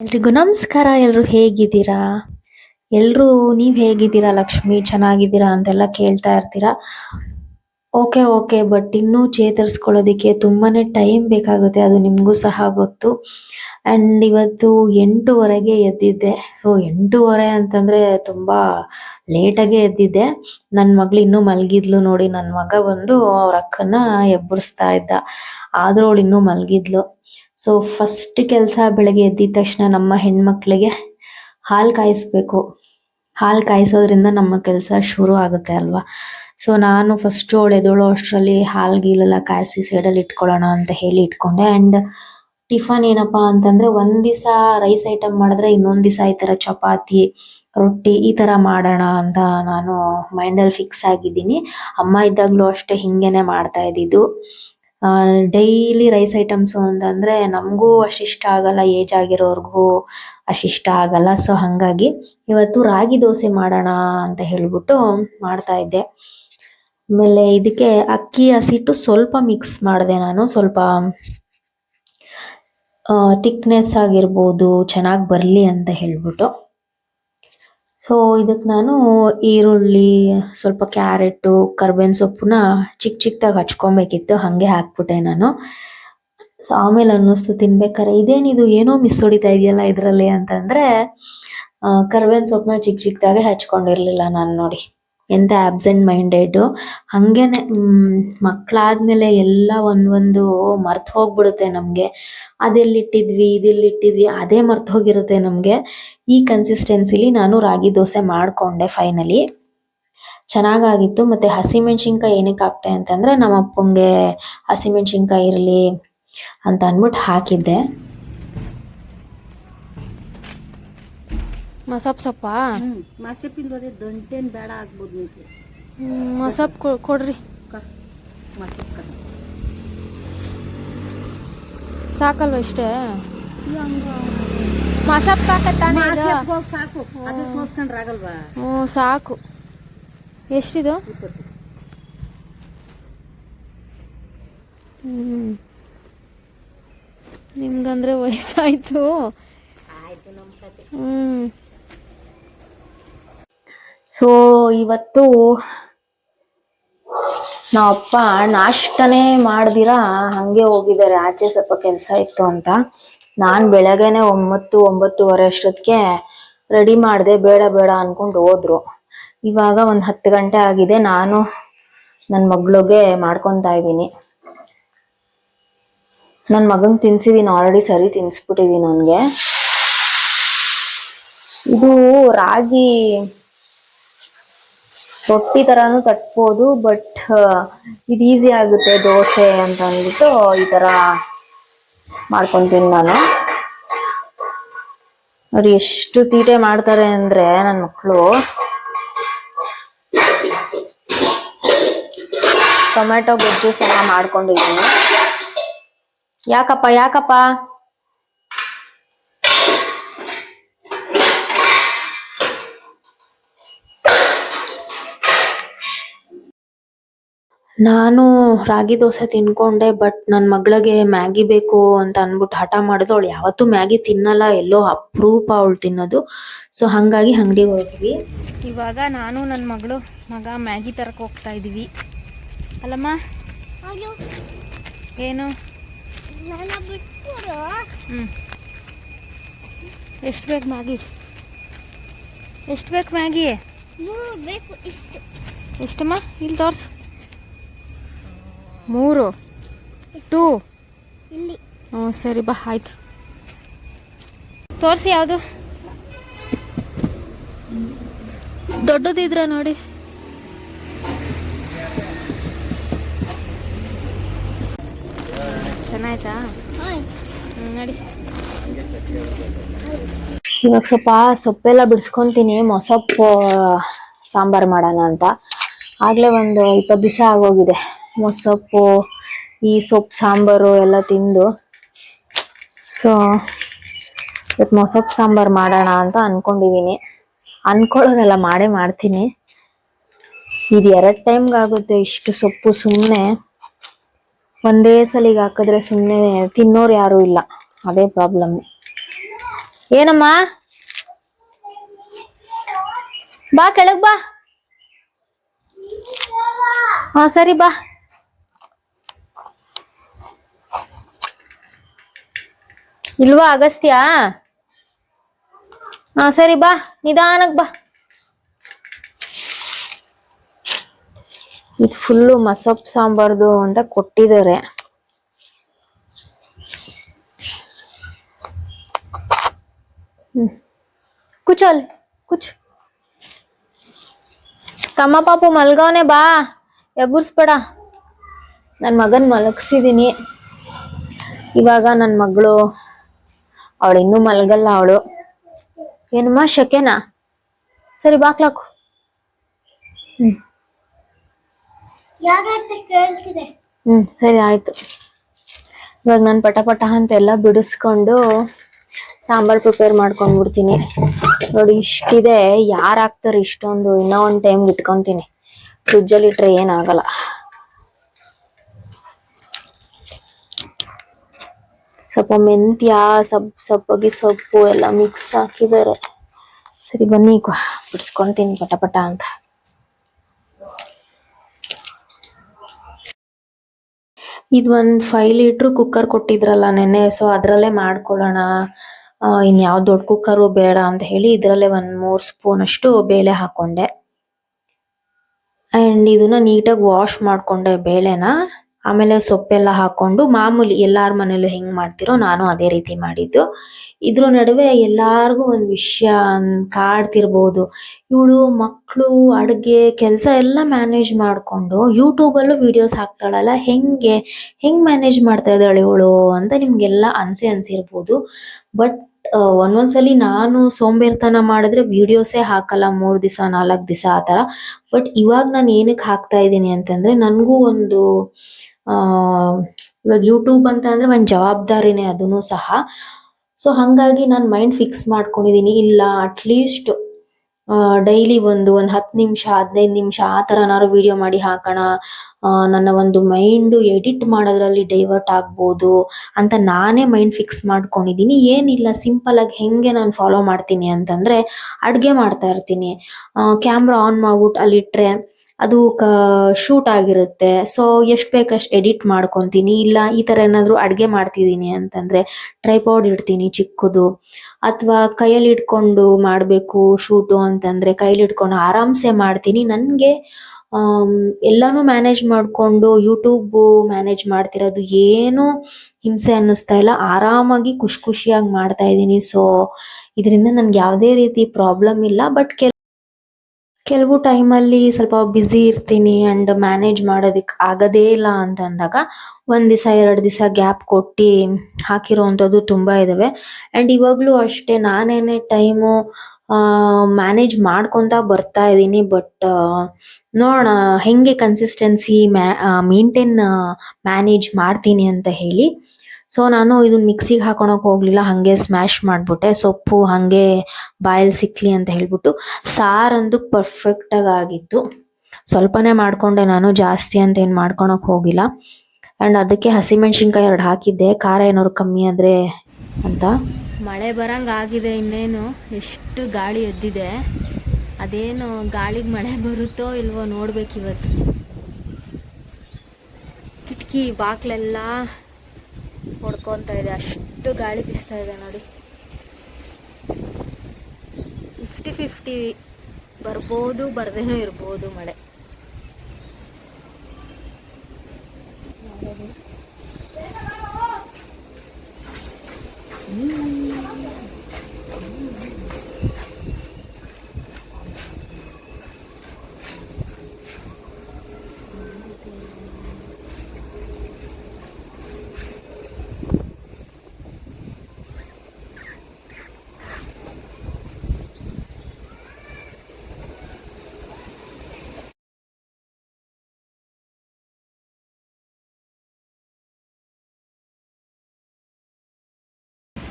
ಎಲ್ರಿಗೂ ನಮಸ್ಕಾರ ಎಲ್ಲರೂ ಹೇಗಿದ್ದೀರಾ? ಎಲ್ಲರೂ ನೀವು ಹೇಗಿದ್ದೀರಾ? ಲಕ್ಷ್ಮಿ, ಚೆನ್ನಾಗಿದ್ದೀರಾ ಅಂತೆಲ್ಲ ಕೇಳ್ತಾ ಇರ್ತೀರಾ? ಓಕೆ ಓಕೆ, ಬಟ್ ಇನ್ನೂ ಚೇತರಿಸ್ಕೊಳ್ಳೋದಕ್ಕೆ ತುಂಬಾನೇ ಟೈಮ್ ಬೇಕಾಗುತ್ತೆ, ಅದು ನಿಮಗೂ ಸಹ ಗೊತ್ತು. ಆ್ಯಂಡ್ ಇವತ್ತು ಎಂಟೂವರೆಗೆ ಎದ್ದಿದ್ದೆ. ಸೊ, ಎಂಟೂವರೆ ಅಂತಂದ್ರೆ ತುಂಬಾ ಲೇಟಾಗೆ ಎದ್ದಿದ್ದೆ. ನನ್ನ ಮಗಳು ಇನ್ನೂ ಮಲಗಿದ್ಲು ನೋಡಿ ನನ್ನ ಮಗ ಬಂದು ಅವ್ರ ಅಕ್ಕನ ಎಬ್ಬರಿಸ್ತಾ ಇದ್ದ. ಆದರೂ ಅವಳು ಇನ್ನೂ ಮಲಗಿದ್ಲು. ಸೊ ಫಸ್ಟ್ ಕೆಲಸ ಬೆಳಗ್ಗೆ ಎದ್ದಿದ ತಕ್ಷಣ ನಮ್ಮ ಹೆಣ್ಮಕ್ಳಿಗೆ ಹಾಲು ಕಾಯಿಸ್ಬೇಕು. ಹಾಲು ಕಾಯಿಸೋದ್ರಿಂದ ನಮ್ಮ ಕೆಲಸ ಶುರು ಆಗುತ್ತೆ ಅಲ್ವಾ? ಸೊ ನಾನು ಫಸ್ಟ್ ಅವಳು ಎದೋಳು ಅಷ್ಟರಲ್ಲಿ ಹಾಲು ಗೀಲೆಲ್ಲ ಕಾಯಿಸಿ ಸೈಡಲ್ಲಿ ಇಟ್ಕೊಳ್ಳೋಣ ಅಂತ ಹೇಳಿ ಇಟ್ಕೊಂಡೆ. ಆ್ಯಂಡ್ ಟಿಫನ್ ಏನಪ್ಪಾ ಅಂತಂದ್ರೆ, ಒಂದು ದಿವಸ ರೈಸ್ ಐಟಮ್ ಮಾಡಿದ್ರೆ ಇನ್ನೊಂದು ದಿವಸ ಈ ತರ ಚಪಾತಿ, ರೊಟ್ಟಿ ಈ ತರ ಮಾಡೋಣ ಅಂತ ನಾನು ಮೈಂಡಲ್ಲಿ ಫಿಕ್ಸ್ ಆಗಿದ್ದೀನಿ. ಅಮ್ಮ ಇದ್ದಾಗಲೂ ಅಷ್ಟೇ ಹಿಂಗೇನೆ ಮಾಡ್ತಾ ಇದ್ದಿದ್ದು. ಡೈಲಿ ರೈಸ್ ಐಟಮ್ಸ್ ಅಂತಂದ್ರೆ ನಮಗೂ ಅಷ್ಟ್ ಆಗಲ್ಲ ಏಜ್ ಆಗಿರೋರ್ಗೂ ಅಷ್ಟ್ ಇಷ್ಟ ಆಗಲ್ಲ. ಸೊ ಹಂಗಾಗಿ ಇವತ್ತು ರಾಗಿ ದೋಸೆ ಮಾಡೋಣ ಅಂತ ಹೇಳ್ಬಿಟ್ಟು ಮಾಡ್ತಾ ಇದ್ದೆ. ಆಮೇಲೆ ಇದಕ್ಕೆ ಅಕ್ಕಿ, ಹಸಿಟ್ಟು ಸ್ವಲ್ಪ ಮಿಕ್ಸ್ ಮಾಡಿದೆ ನಾನು. ಸ್ವಲ್ಪ ಥಿಕ್ನೆಸ್ ಆಗಿರ್ಬೋದು, ಚೆನ್ನಾಗಿ ಬರಲಿ ಅಂತ ಹೇಳ್ಬಿಟ್ಟು. ಸೊ ಇದಕ್ಕೆ ನಾನು ಈರುಳ್ಳಿ, ಸ್ವಲ್ಪ ಕ್ಯಾರೆಟು, ಕರ್ಬೇವಿನ ಸೊಪ್ಪನ್ನ ಚಿಕ್ಕ ಚಿಕ್ಕದಾಗಿ ಹಚ್ಕೊಬೇಕಿತ್ತು, ಹಾಗೆ ಹಾಕ್ಬಿಟ್ಟೆ ನಾನು. ಸೊ ಆಮೇಲೆ ಅನ್ನಿಸ್ತು, ತಿನ್ಬೇಕಾರೆ ಇದೇನಿದು ಏನೋ ಮಿಸ್ ಹೊಡಿತಾ ಇದೆಯಲ್ಲ ಇದರಲ್ಲಿ ಅಂತಂದರೆ ಕರ್ಬೇವಿನ ಸೊಪ್ಪನ್ನ ಚಿಕ್ಕ ಚಿಕ್ಕದಾಗೆ ಹಚ್ಕೊಂಡಿರಲಿಲ್ಲ ನಾನು ನೋಡಿ. ಎಂತ ಆಬ್ಸೆಂಟ್ ಮೈಂಡೆಡ್ ಹಂಗೇನೆ, ಹ್ಮ್ ಮಕ್ಕಳಾದ್ಮೇಲೆ ಎಲ್ಲ ಒಂದೊಂದು ಮರ್ತ್ ಹೋಗ್ಬಿಡುತ್ತೆ ನಮ್ಗೆ. ಅದೆಲ್ಲಿಟ್ಟಿದ್ವಿ, ಇದೆಲ್ಲಿಟ್ಟಿದ್ವಿ, ಅದೇ ಮರ್ತ್ ಹೋಗಿರುತ್ತೆ ನಮ್ಗೆ. ಈ ಕನ್ಸಿಸ್ಟೆನ್ಸಿಲಿ ನಾನು ರಾಗಿ ದೋಸೆ ಮಾಡ್ಕೊಂಡೆ ಫೈನಲಿ ಚೆನ್ನಾಗಾಗಿತ್ತು. ಮತ್ತೆ ಹಸಿಮೆಣ್ಸಿನ್ಕಾಯಿ ಏನಕ್ಕೆ ಹಾಕ್ತೆ ಅಂತಂದ್ರೆ, ನಮ್ಮ ಅಪ್ಪಂಗೆ ಹಸಿಮೆಣ್ಸಿನ್ಕಾಯಿ ಇರಲಿ ಅಂತ ಅಂದ್ಬಿಟ್ಟು ಹಾಕಿದ್ದೆ. ಮಸಾಪ್ ಸೊಪ್ಪ ಹ್ಮ್ ಮಾಸಪ್ಪಿಂದ ಅದೇ ದಂಟೇನ್ ಬೇಡ ಆಗ್ಬೋದು ನಿಂಗೆ. ಮಸಾಪ್ ಕೊಡ್ರಿ. ಮಾಸಪ್ಪ ಸಾಕಲ್ವ ಇಷ್ಟೇ? ಮಸಾಪ್ ಸಾಕತ್ತಾನೆ ಸಾಕು. ಅದು ಸೋಸ್ಕೊಂಡ್ರೆ ಆಗಲ್ವಾ? ಹ್ಞೂ ಸಾಕು. ಎಷ್ಟಿದು? ಹ್ಞೂ ನಿಮ್ಗಂದ್ರೆ ವಯಸ್ಸಾಯ್ತು. ಹ್ಞೂ ಸೊ ಇವತ್ತು ನಾವಪ್ಪ ನಾಷ್ಟನೇ ಮಾಡ್ದಿರಾ? ಹಂಗೆ ಹೋಗಿದ್ದಾರೆ. ಆಚೆ ಸ್ವಲ್ಪ ಕೆಲಸ ಇತ್ತು ಅಂತ. ನಾನ್ ಬೆಳಗ್ಗೆನೆ ಒಂಬತ್ತು, ಒಂಬತ್ತುವರೆ ಅಷ್ಟೊತ್ತಿಗೆ ರೆಡಿ ಮಾಡಿದೆ. ಬೇಡ ಬೇಡ ಅನ್ಕೊಂಡು ಹೋದ್ರು. ಇವಾಗ ಒಂದ್ ಹತ್ತು ಗಂಟೆ ಆಗಿದೆ. ನಾನು ನನ್ ಮಗ್ಳಿಗೆ ಮಾಡ್ಕೊತಾ ಇದ್ದೀನಿ. ನನ್ ಮಗನ್ ತಿನ್ಸಿದೀನಿ. ಆಲ್ರೆಡಿ ಸರಿ ತಿನ್ಸ್ಬಿಟ್ಟಿದೀನಿ ನನಗೆ. ಇದು ರಾಗಿ ರೊಟ್ಟಿ ತರಾನು ತಟ್ಬೋದು ಬಟ್ ಇದು ಈಸಿ ಆಗುತ್ತೆ ದೋಸೆ ಅಂತ ಅಂದ್ಬಿಟ್ಟು ಈ ತರ ಮಾಡ್ಕೊಂತೀನಿ ನಾನು. ಅವ್ರು ಎಷ್ಟು ತೀಟೆ ಮಾಡ್ತಾರೆ ಅಂದ್ರೆ ನನ್ನ ಮಕ್ಕಳು ಟೊಮೆಟೊ ಗೊಜ್ಜು ಸಹ ಮಾಡ್ಕೊಂಡಿದ್ದೀನಿ. ಯಾಕಪ್ಪ ಯಾಕಪ್ಪ? ನಾನು ರಾಗಿ ದೋಸೆ ತಿನ್ಕೊಂಡೆ ಬಟ್ ನನ್ನ ಮಗಳಿಗೆ ಮ್ಯಾಗಿ ಬೇಕು ಅಂತ ಅನ್ಬಿಟ್ಟು ಹಠ ಮಾಡಿದ್ರು ಅವಳು ಯಾವತ್ತೂ ಮ್ಯಾಗಿ ತಿನ್ನಲ್ಲ ಎಲ್ಲೋ ಅಪರೂಪ ಅವಳು ತಿನ್ನೋದು. ಸೊ ಹಂಗಾಗಿ ಅಂಗಡಿಗೆ ಹೋಗಿದ್ವಿ. ಇವಾಗ ನಾನು ನನ್ನ ಮಗಳು ಮಗ ಮ್ಯಾಗಿ ತರಕ್ಕೆ ಹೋಗ್ತಾ ಇದ್ದೀವಿ ಅಲ್ಲಮ್ಮ? ಏನು? ಎಷ್ಟು ಬೇಕು ಮ್ಯಾಗಿ? ಎಷ್ಟು ಬೇಕು ಮ್ಯಾಗಿ? ಎಷ್ಟಮ್ಮ? ಇಲ್ಲಿ ತೋರ್ಸು. ಮೂರು ಟೂ. ಹ್ಞೂ ಸರಿ ಬಾ ಆಯ್ತು. ತೋರಿಸಿ ಯಾವುದು? ದೊಡ್ಡದಿದ್ರ ನೋಡಿ. ಚೆನ್ನಾಯ್ತಾ? ನೋಡಿ. ಇವಾಗ ಸ್ವಲ್ಪ ಸೊಪ್ಪೆಲ್ಲ ಬಿಡಿಸ್ಕೊಂತೀನಿ ಮೊಸಪ್ಪು ಸಾಂಬಾರ್ ಮಾಡೋಣ ಅಂತ. ಆಗ್ಲೇ ಒಂದು ಇಪ್ಪತ್ತು ದಿವಸ ಆಗೋಗಿದೆ. ಮೊಸಪ್ಪು ಈ ಸೊಪ್ಪು, ಸಾಂಬಾರು ಎಲ್ಲ ತಿಂದು. ಸೊ ಇವತ್ತು ಮೊಸಪ್ಪು ಸಾಂಬಾರು ಮಾಡೋಣ ಅಂತ ಅನ್ಕೊಂಡಿದ್ದೀನಿ ಅನ್ಕೊಳ್ಳೋದೆಲ್ಲ ಮಾಡೇ ಮಾಡ್ತೀನಿ. ಇದು ಎರಡು ಟೈಮ್ಗಾಗುತ್ತೆ ಇಷ್ಟು ಸೊಪ್ಪು ಸುಮ್ಮನೆ ಒಂದೇ ಸಲಿಗೆ ಹಾಕಿದ್ರೆ ಸುಮ್ಮನೆ ತಿನ್ನೋರು ಯಾರು ಇಲ್ಲ. ಅದೇ ಪ್ರಾಬ್ಲಮ್ ಏನಮ್ಮ? ಬಾ, ಕೆಳಗ್ ಬಾ. ಹಾ, ಸರಿ, ಬಾ. ಇಲ್ವಾ ಅಗಸ್ತ್ಯ? ಹಾ, ಸರಿ ಬಾ, ನಿಧಾನಕ್ ಬಾ. ಇದು ಫುಲ್ಲು ಮಸಪ್ ಸಾಂಬಾರ್ದು ಅಂತ ಕೊಟ್ಟಿದ್ದಾರೆ. ಹ್ಮ್. ಕೂಚೋ ಅಲ್ಲಿ, ಕೂಚ್. ತಮ್ಮ ಪಾಪು ಮಲ್ಗವನೆ ಬಾ ಎಬ್ಬರ್ಸ್ಬೇಡ ನನ್ನ ಮಗನ್ ಮಲಗ್ಸಿದೀನಿ. ಇವಾಗ ನನ್ನ ಮಗಳು ಅವಳು ಇನ್ನೂ ಮಲಗಲ್ಲ ಅವಳು. ಏನಮ್ಮ ಶಕೆನಾ? ಸರಿ ಬಾಕ್ಲಾಕು ಹ್ಮ್. ಹ್ಮ್ ಸರಿ ಆಯ್ತು. ಇವಾಗ ನಾನು ಪಟ ಪಟ ಅಂತ ಎಲ್ಲ ಬಿಡಿಸ್ಕೊಂಡು ಸಾಂಬಾರ್ ಪ್ರಿಪೇರ್ ಮಾಡ್ಕೊಂಡ್ಬಿಡ್ತೀನಿ. ನೋಡಿ ಇಷ್ಟಿದೆ. ಯಾರು ಹಾಕ್ತಾರೆ ಇಷ್ಟೊಂದು ಇನ್ನೊಂದು ಒಂದು ಟೈಮ್ ಇಟ್ಕೊಂತೀನಿ ಫ್ರಿಜ್ಜಲ್ಲಿ ಇಟ್ರೆ ಏನಾಗಲ್ಲ ಸ್ವಲ್ಪ ಮೆಂತ್ಯ, ಸಬ್, ಸಬ್ಬಗೆ ಸೊಪ್ಪು ಎಲ್ಲ ಮಿಕ್ಸ್ ಹಾಕಿದ್ದಾರೆ. ಸರಿ ಬನ್ನಿ ಬಿಡಿಸ್ಕೊಂತೀನಿ ಪಟ ಪಟ ಅಂತ. ಇದು ಒಂದು ಫೈವ್ ಲೀಟ್ರ್ ಕುಕ್ಕರ್ ಕೊಟ್ಟಿದ್ರಲ್ಲ ನೆನ್ನೆ ಸೊ ಅದರಲ್ಲೇ ಮಾಡ್ಕೊಳ್ಳೋಣ. ಇನ್ನು ಯಾವ ದೊಡ್ಡ ಕುಕ್ಕರು ಬೇಡ ಅಂತ ಹೇಳಿ ಇದರಲ್ಲೇ ಒಂದು ಮೂರು ಸ್ಪೂನ್ ಅಷ್ಟು ಬೇಳೆ ಹಾಕೊಂಡೆ. ಆ್ಯಂಡ್ ಇದನ್ನ ನೀಟಾಗಿ ವಾಶ್ ಮಾಡ್ಕೊಂಡೆ ಬೇಳೆನ. ಆಮೇಲೆ ಸೊಪ್ಪೆಲ್ಲ ಹಾಕೊಂಡು ಮಾಮೂಲಿ ಎಲ್ಲಾರ ಮನೇಲೂ ಹೆಂಗ್ ಮಾಡ್ತಿರೋ ನಾನು ಅದೇ ರೀತಿ ಮಾಡಿದ್ದು. ಇದ್ರ ನಡುವೆ ಎಲ್ಲಾರ್ಗೂ ಒಂದು ವಿಷಯ ಕಾಡ್ತಿರ್ಬೋದು. ಇವಳು ಮಕ್ಕಳು ಅಡುಗೆ, ಕೆಲಸ ಎಲ್ಲ ಮ್ಯಾನೇಜ್ ಮಾಡಿಕೊಂಡು ಯೂಟ್ಯೂಬಲ್ಲೂ ವಿಡಿಯೋಸ್ ಹಾಕ್ತಾಳಲ್ಲ, ಹೆಂಗೆ, ಹೆಂಗ್ ಮ್ಯಾನೇಜ್ ಮಾಡ್ತಾ ಇದ್ದಾಳೆ ಇವಳು ಅಂತ ನಿಮ್ಗೆಲ್ಲ ಅನ್ಸೆ ಅನ್ಸಿರ್ಬೋದು. ಬಟ್ ಒಂದೊಂದ್ಸಲಿ ನಾನು ಸೋಂಬೇರ್ತನ ಮಾಡಿದ್ರೆ ವಿಡಿಯೋಸೇ ಹಾಕಲ್ಲ, ಮೂರ್ ದಿವಸ ನಾಲ್ಕು ದಿವಸ ಆ ಥರ. ಬಟ್ ಇವಾಗ ನಾನು ಏನಕ್ಕೆ ಹಾಕ್ತಾ ಇದ್ದೀನಿ ಅಂತಂದ್ರೆ, ನನಗೂ ಒಂದು ಇವಾಗ ಯೂಟ್ಯೂಬ್ ಅಂತ ಅಂದ್ರೆ ಒಂದು ಜವಾಬ್ದಾರಿನೇ ಅದನ್ನು ಸಹ. ಸೊ ಹಾಗಾಗಿ ನಾನು ಮೈಂಡ್ ಫಿಕ್ಸ್ ಮಾಡ್ಕೊಂಡಿದ್ದೀನಿ ಇಲ್ಲ ಅಟ್ಲೀಸ್ಟ್ ಡೈಲಿ ಒಂದು ಒಂದು ಹತ್ತು ನಿಮಿಷ, ಹದಿನೈದು ನಿಮಿಷ ಆ ಏನಾದ್ರು ವಿಡಿಯೋ ಮಾಡಿ ಹಾಕೋಣ. ನನ್ನ ಒಂದು ಮೈಂಡ್ ಎಡಿಟ್ ಮಾಡೋದ್ರಲ್ಲಿ ಡೈವರ್ಟ್ ಆಗ್ಬೋದು ಅಂತ ನಾನೇ ಮೈಂಡ್ ಫಿಕ್ಸ್ ಮಾಡ್ಕೊಂಡಿದ್ದೀನಿ ಏನಿಲ್ಲ ಸಿಂಪಲ್ ಆಗಿ ಹೆಂಗೆ ನಾನು ಫಾಲೋ ಮಾಡ್ತೀನಿ ಅಂತಂದ್ರೆ ಅಡುಗೆ ಮಾಡ್ತಾ ಇರ್ತೀನಿ. ಕ್ಯಾಮ್ರಾ ಆನ್ ಮಾಡ್ಬಿಟ್ಟು ಅಲ್ಲಿಟ್ರೆ ಅದು ಕ ಶೂಟ್ ಆಗಿರುತ್ತೆ. ಸೊ ಎಷ್ಟು ಅಷ್ಟು ಎಡಿಟ್ ಮಾಡ್ಕೊತೀನಿ. ಇಲ್ಲ, ಈ ಥರ ಏನಾದರೂ ಅಡುಗೆ ಮಾಡ್ತಿದ್ದೀನಿ ಅಂತಂದರೆ ಟ್ರೈಪಾಡ್ ಇಡ್ತೀನಿ ಚಿಕ್ಕದು. ಅಥವಾ ಕೈಯಲ್ಲಿ ಇಟ್ಕೊಂಡು ಮಾಡಬೇಕು ಶೂಟು ಅಂತಂದರೆ ಕೈಲಿ ಇಟ್ಕೊಂಡು ಆರಾಮ್ಸೆ ಮಾಡ್ತೀನಿ. ನನಗೆ ಎಲ್ಲನೂ ಮ್ಯಾನೇಜ್ ಮಾಡಿಕೊಂಡು ಯೂಟ್ಯೂಬು ಮ್ಯಾನೇಜ್ ಮಾಡ್ತಿರೋದು ಏನು ಹಿಂಸೆ ಅನ್ನಿಸ್ತಾ ಇಲ್ಲ. ಆರಾಮಾಗಿ ಖುಷಿ ಖುಷಿಯಾಗಿ ಮಾಡ್ತಾ ಇದ್ದೀನಿ. ಸೊ ಇದರಿಂದ ನನಗೆ ಯಾವುದೇ ರೀತಿ ಪ್ರಾಬ್ಲಮ್ ಇಲ್ಲ. ಬಟ್ ಕೆಲ ಕೆಲವು ಟೈಮಲ್ಲಿ ಸ್ವಲ್ಪ ಬ್ಯುಸಿ ಇರ್ತೀನಿ ಆ್ಯಂಡ್ ಮ್ಯಾನೇಜ್ ಮಾಡೋದಕ್ಕೆ ಆಗೋದೇ ಇಲ್ಲ ಅಂತ ಅಂದಾಗ ಒಂದು ದಿವಸ ಎರಡು ದಿವಸ ಗ್ಯಾಪ್ ಕೊಟ್ಟು ಹಾಕಿರೋವಂಥದ್ದು ತುಂಬ ಇದ್ದಾವೆ ಆ್ಯಂಡ್ ಇವಾಗಲೂ ಅಷ್ಟೇ ನಾನೇನೆ ಟೈಮು ಮ್ಯಾನೇಜ್ ಮಾಡ್ಕೊತಾ ಬರ್ತಾ ಇದ್ದೀನಿ, ಬಟ್ ನೋಡೋಣ ಹೆಂಗೆ ಕನ್ಸಿಸ್ಟೆನ್ಸಿ ಮ್ಯಾ ಮೇಂಟೈನ್ ಮ್ಯಾನೇಜ್ ಮಾಡ್ತೀನಿ ಅಂತ ಹೇಳಿ ಸೊ ನಾನು ಇದನ್ನ ಮಿಕ್ಸಿಗೆ ಹಾಕೊಳಕ್ಕೆ ಹೋಗಲಿಲ್ಲ, ಹಾಗೆ ಸ್ಮ್ಯಾಶ್ ಮಾಡಿಬಿಟ್ಟೆ. ಸೊಪ್ಪು ಹಾಗೆ ಬಾಯಲ್ಲಿ ಸಿಕ್ಲಿ ಅಂತ ಹೇಳ್ಬಿಟ್ಟು ಸಾರಂದು ಪರ್ಫೆಕ್ಟಾಗಿ ಆಗಿತ್ತು. ಸ್ವಲ್ಪನೇ ಮಾಡಿಕೊಂಡೆ ನಾನು, ಜಾಸ್ತಿ ಅಂತ ಏನು ಮಾಡ್ಕೊಳಕ್ಕೆ ಹೋಗಿಲ್ಲ. ಆ್ಯಂಡ್ ಅದಕ್ಕೆ ಹಸಿಮೆಣ್ಸಿನ್ಕಾಯಿ ಎರಡು ಹಾಕಿದ್ದೆ. ಖಾರ ಏನಾದ್ರು ಕಮ್ಮಿ ಆದರೆ ಅಂತ. ಮಳೆ ಬರಂಗಾಗಿದೆ ಇನ್ನೇನು, ಎಷ್ಟು ಗಾಳಿ ಎದ್ದಿದೆ. ಅದೇನು ಗಾಳಿಗೆ ಮಳೆ ಬರುತ್ತೋ ಇಲ್ವೋ ನೋಡ್ಬೇಕು ಇವತ್ತು ಕಿಟಕಿ, ಬಾಕ್ಲೆಲ್ಲ ಹೊಡ್ಕೊತಾ ಇದೆ. ಅಷ್ಟು ಗಾಳಿ ಬೀಸ್ತಾ ಇದೆ ನೋಡಿ. ಫಿಫ್ಟಿ ಫಿಫ್ಟಿ ಬರ್ಬೋದು ಬರ್ದೇನೂ ಇರ್ಬೋದು ಮಳೆ.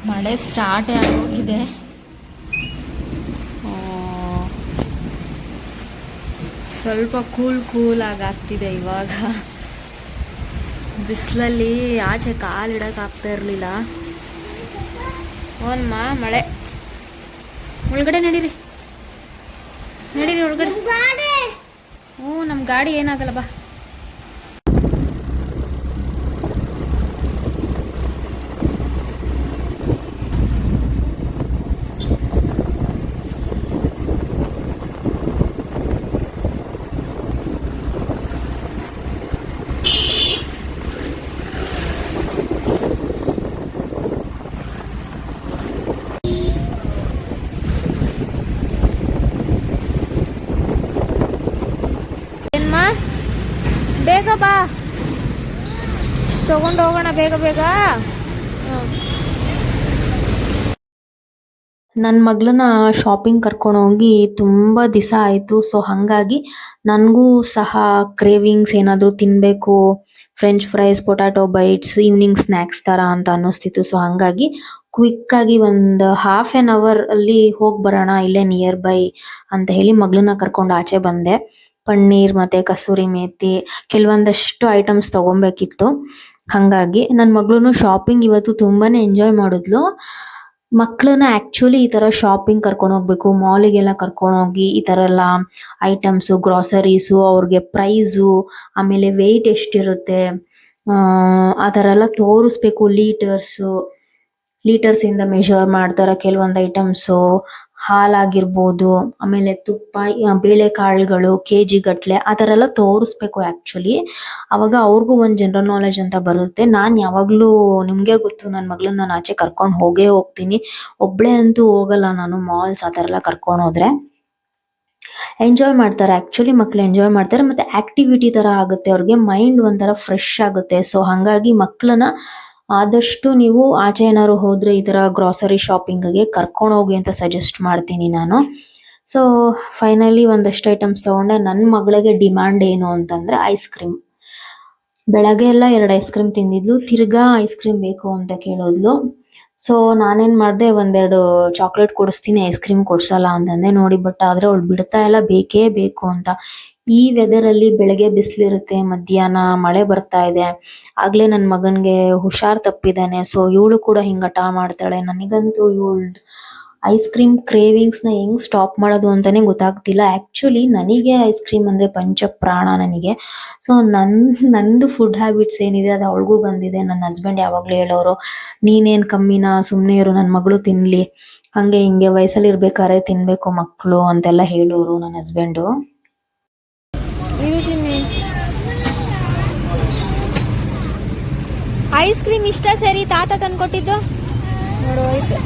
ಮಳೆ ಸ್ಟಾರ್ಟೇ ಆಗೋಗಿದೆ. ಸ್ವಲ್ಪ ಕೂಲ್ ಕೂಲ್ ಆಗ್ತಿದೆ ಇವಾಗ. ಬಿಸಿಲಲ್ಲಿ ಆಚೆ ಕಾಲಿಡಕ್ಕೆ ಆಗ್ತಾ ಇರಲಿಲ್ಲ. ಓನ್ಮಾ ಮಳೆ. ಒಳಗಡೆ ನಡೀರಿ. ನಡೀರಿ ಒಳಗಡೆ. ಹ್ಞೂ ನಮ್ಮ ಗಾಡಿ ಏನಾಗಲ್ಲ ಬಾ. ತಗೊಂಡು ಹೋಗೋಣ ಬೇಗ ಬೇಗ. ನನ್ನ ಮಗಳನ್ನ ಶಾಪಿಂಗ್ ಕರ್ಕೊಂಡು ಹೋಗಿ ತುಂಬ ದಿವಸ ಆಯಿತು. ಸೊ ಹಾಗಾಗಿ ನನಗೂ ಸಹ ಕ್ರೇವಿಂಗ್ಸ್ ಏನಾದರೂ ತಿನ್ನಬೇಕು french fries potato bites evening snacks ಥರ ಅಂತ ಅನ್ನಿಸ್ತಿತ್ತು. ಸೊ ಹಾಗಾಗಿ ಕ್ವಿಕ್ಕಾಗಿ ಒಂದು ಹಾಫ್ ಆ್ಯನ್ ಅವರ್ ಅಲ್ಲಿ ಹೋಗಿ ಬರೋಣ, ಇಲ್ಲೇ ನಿಯರ್ ಬೈ ಅಂತ ಹೇಳಿ ಮಗಳನ್ನ ಕರ್ಕೊಂಡು ಆಚೆ ಬಂದೆ. ಪನ್ನೀರ್ ಮತ್ತು ಕಸೂರಿ ಮೇಥಿ ಕೆಲವೊಂದಷ್ಟು ಐಟಮ್ಸ್ ತಗೊಬೇಕಿತ್ತು. ಹಾಗಾಗಿ ನನ್ನ ಮಗಳೂ ಶಾಪಿಂಗ್ ಇವತ್ತು ತುಂಬಾನೇ ಎಂಜಾಯ್ ಮಾಡಿದ್ಲು. ಮಕ್ಕಳನ್ನ ಆಕ್ಚುಲಿ ಈ ತರ ಶಾಪಿಂಗ್ ಕರ್ಕೊಂಡು ಹೋಗ್ಬೇಕು ಮಾಲಿಗೆಲ್ಲ ಕರ್ಕೊಂಡು ಹೋಗಿ ಈ ಥರ ಎಲ್ಲ ಐಟಮ್ಸು ಗ್ರಾಸರೀಸು ಅವ್ರಿಗೆ ಪ್ರೈಸು ಆಮೇಲೆ ವೆಯ್ಟ್ ಎಷ್ಟಿರುತ್ತೆ, ಆ ಥರ ಎಲ್ಲ ತೋರಿಸ್ಬೇಕು. ಲೀಟರ್ಸು ಲೀಟರ್ಸಿಂದ ಮೆಷರ್ ಮಾಡ್ತಾರೆ ಕೆಲವೊಂದು ಐಟಮ್ಸು ಹಾಲಾಗಿರ್ಬೋದು, ಆಮೇಲೆ ತುಪ್ಪ ಬೇಳೆ ಬೇಳೆಕಾಳುಗಳು ಕೆ ಜಿ ಗಟ್ಲೆ ಆ ಥರ ಎಲ್ಲ ತೋರಿಸ್ಬೇಕು ಆ್ಯಕ್ಚುಲಿ ಅವಾಗ ಅವ್ರಿಗೂ ಒಂದು ಜನರಲ್ ನಾಲೆಜ್ ಅಂತ ಬರುತ್ತೆ. ನಾನು ಯಾವಾಗಲೂ ನಿಮಗೆ ಗೊತ್ತು ನನ್ನ ಮಗಳನ್ನ ನಾನು ಆಚೆ ಕರ್ಕೊಂಡು ಹೋಗೇ ಹೋಗ್ತೀನಿ. ಒಬ್ಬಳೇ ಅಂತೂ ಹೋಗಲ್ಲ ನಾನು ಮಾಲ್ಸ್ ಆ ಥರ ಎಲ್ಲ ಕರ್ಕೊಂಡು ಹೋದ್ರೆ. ಎಂಜಾಯ್ ಮಾಡ್ತಾರೆ ಆ್ಯಕ್ಚುಲಿ ಮಕ್ಳು ಎಂಜಾಯ್ ಮಾಡ್ತಾರೆ. ಮತ್ತೆ ಆಕ್ಟಿವಿಟಿ ಥರ ಆಗುತ್ತೆ, ಅವ್ರಿಗೆ ಮೈಂಡ್ ಒಂಥರ ಫ್ರೆಶ್ ಆಗುತ್ತೆ. ಸೊ ಹಾಗಾಗಿ ಮಕ್ಕಳನ್ನ ಆದಷ್ಟು ನೀವು ಆಚೆ ಏನಾದ್ರು ಹೋದ್ರೆ ಈ ಥರ ಗ್ರಾಸರಿ ಶಾಪಿಂಗ್ಗೆ ಕರ್ಕೊಂಡು ಹೋಗಿ ಅಂತ ಸಜೆಸ್ಟ್ ಮಾಡ್ತೀನಿ ನಾನು. ಸೊ ಫೈನಲಿ ಒಂದಷ್ಟು ಐಟಮ್ಸ್ ತಗೊಂಡೆ. ನನ್ನ ಮಗಳಿಗೆ ಡಿಮ್ಯಾಂಡ್ ಏನು ಅಂತಂದ್ರೆ ಐಸ್ ಕ್ರೀಮ್ ಬೆಳಗ್ಗೆ ಎಲ್ಲ ಎರಡು ಐಸ್ ಕ್ರೀಮ್ ತಿಂದಿದ್ಲು. ತಿರ್ಗಾ ಐಸ್ ಕ್ರೀಮ್ ಬೇಕು ಅಂತ ಕೇಳಿದ್ಲು. ಸೊ ನಾನೇನ್ ಮಾಡ್ದೆ, ಒಂದೆರಡು ಚಾಕ್ಲೇಟ್ ಕೊಡಿಸ್ತೀನಿ ಐಸ್ ಕ್ರೀಮ್ ಕೊಡ್ಸಲ್ಲ ಅಂತಂದೆ. ನೋಡಿ ಬಟ್ ಆದ್ರೆ ಅವ್ಳು ಬಿಡ್ತಾ ಇಲ್ಲ, ಬೇಕೇ ಬೇಕು ಅಂತ. ಈ ವೆದರ್ ಅಲ್ಲಿ ಬೆಳಗ್ಗೆ ಬಿಸಿಲಿರುತ್ತೆ, ಮಧ್ಯಾಹ್ನ ಮಳೆ ಬರ್ತಾ ಇದೆ. ಆಗ್ಲೇ ನನ್ನ ಮಗನ್ಗೆ ಹುಷಾರ್ ತಪ್ಪಿದ್ದಾನೆ. ಸೊ ಇವಳು ಕೂಡ ಹಿಂಗ್ ಹಠ ಮಾಡ್ತಾಳೆ. ನನಗಂತೂ ಇವಳು ಐಸ್ ಕ್ರೀಮ್ ಕ್ರೇವಿಂಗ್ಸ್ನ ಹೆಂಗ್ ಸ್ಟಾಪ್ ಮಾಡೋದು ಅಂತಾನೆ ಗೊತ್ತಾಗ್ತಿಲ್ಲ. ಆಕ್ಚುಲಿ ನನಗೆ ಐಸ್ ಕ್ರೀಮ್ ಅಂದ್ರೆ ಪಂಚ ಪ್ರಾಣ ನನಗೆ. ಸೊ ನನ್ ನಂದು ಫುಡ್ ಹ್ಯಾಬಿಟ್ಸ್ ಏನಿದೆ ಅದು ಅವಳಿಗೂ ಬಂದಿದೆ. ನನ್ನ ಹಸ್ಬೆಂಡ್ ಯಾವಾಗ್ಲೂ ಹೇಳೋರು ನೀನೇನ್ ಕಮ್ಮಿನಾ? ಸುಮ್ನೆ ಇರು ನನ್ನ ಮಗಳು ತಿನ್ಲಿ. ಹಂಗೆ ಹಿಂಗೆ ವಯಸ್ಸಲ್ಲಿ ಇರ್ಬೇಕಾದ್ರೆ ತಿನ್ಬೇಕು ಮಕ್ಕಳು ಅಂತೆಲ್ಲ ಹೇಳೋರು ನನ್ನ ಹಸ್ಬೆಂಡು ಐಸ್ ಕ್ರೀಮ್ ಇಷ್ಟ ಸರಿ ತಾತ ತಂದ್ಕೊಟ್ಟಿದ್ದು? ನೋಡು ಹೋಯ್ತು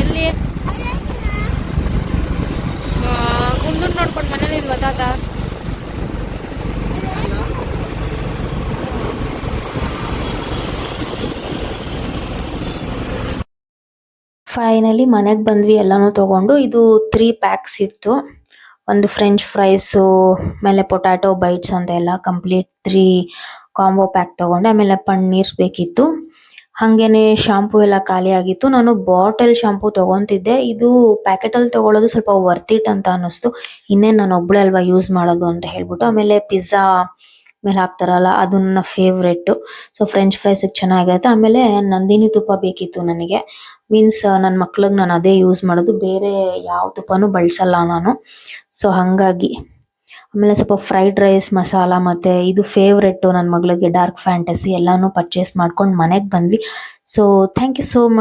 ಎಲ್ಲಿ ಗುಂಡು ನೋಡ್ಕೊಂಡು ಮನೇಲಿ ಇಲ್ವಾ ತಾತ ಫೈನಲಿ ಮನೆಗೆ ಬಂದ್ವಿ, ಎಲ್ಲಾನು ತೊಗೊಂಡು. ಇದು ತ್ರೀ ಪ್ಯಾಕ್ಸ್ ಇತ್ತು. ಒಂದು ಫ್ರೆಂಚ್ ಫ್ರೈಸು ಆಮೇಲೆ ಪೊಟ್ಯಾಟೊ ಬೈಟ್ಸ್ ಅಂತ ಎಲ್ಲ ಕಂಪ್ಲೀಟ್ ತ್ರೀ ಕಾಂಬೋ ಪ್ಯಾಕ್ ತಗೊಂಡೆ. ಆಮೇಲೆ ಪನ್ನೀರ್ ಬೇಕಿತ್ತು. ಹಾಗೇನೆ ಶಾಂಪೂ ಎಲ್ಲ ಖಾಲಿ ಆಗಿತ್ತು. ನಾನು ಬಾಟಲ್ ಶಾಂಪೂ ತಗೊಂತಿದ್ದೆ. ಇದು ಪ್ಯಾಕೆಟ್ ಅಲ್ಲಿ ತಗೊಳ್ಳೋದು ಸ್ವಲ್ಪ ವರ್ತ್ ಇಟ್ ಅಂತ ಅನ್ನಿಸ್ತು. ಇನ್ನೇನು ನಾನು ಒಬ್ಳೆ ಅಲ್ವಾ ಯೂಸ್ ಮಾಡೋದು ಅಂತ ಹೇಳ್ಬಿಟ್ಟು. ಆಮೇಲೆ ಪಿಜ್ಜಾ ಮೇಲೆ ಹಾಕ್ತಾರಲ್ಲ, ಅದು ನನ್ನ ಫೇವ್ರೆಟ್ ಸೊ ಫ್ರೆಂಚ್ ಫ್ರೈಸ್ ಚೆನ್ನಾಗಿರುತ್ತೆ ಆಮೇಲೆ ನಂದಿನಿ ತುಪ್ಪ ಬೇಕಿತ್ತು ನನಗೆ. ಮೀನ್ಸ್ ನನ್ನ ಮಕ್ಳಿಗೆ ನಾನು ಅದೇ ಯೂಸ್ ಮಾಡೋದು. ಬೇರೆ ಯಾವ ತುಪ್ಪನೂ ಬಳಸಲ್ಲ ನಾನು. ಸೊ ಹಾಗಾಗಿ. ಆಮೇಲೆ ಸ್ವಲ್ಪ ಫ್ರೈಡ್ ರೈಸ್ ಮಸಾಲ ಮತ್ತೆ ಇದು ಫೇವ್ರೆಟ್ ನನ್ನ ಮಗಳಿಗೆ ಡಾರ್ಕ್ ಫ್ಯಾಂಟಸಿ ಎಲ್ಲಾನು ಪರ್ಚೇಸ್ ಮಾಡ್ಕೊಂಡು ಮನೆಗೆ ಬಂದ್ವಿ. So thank you so much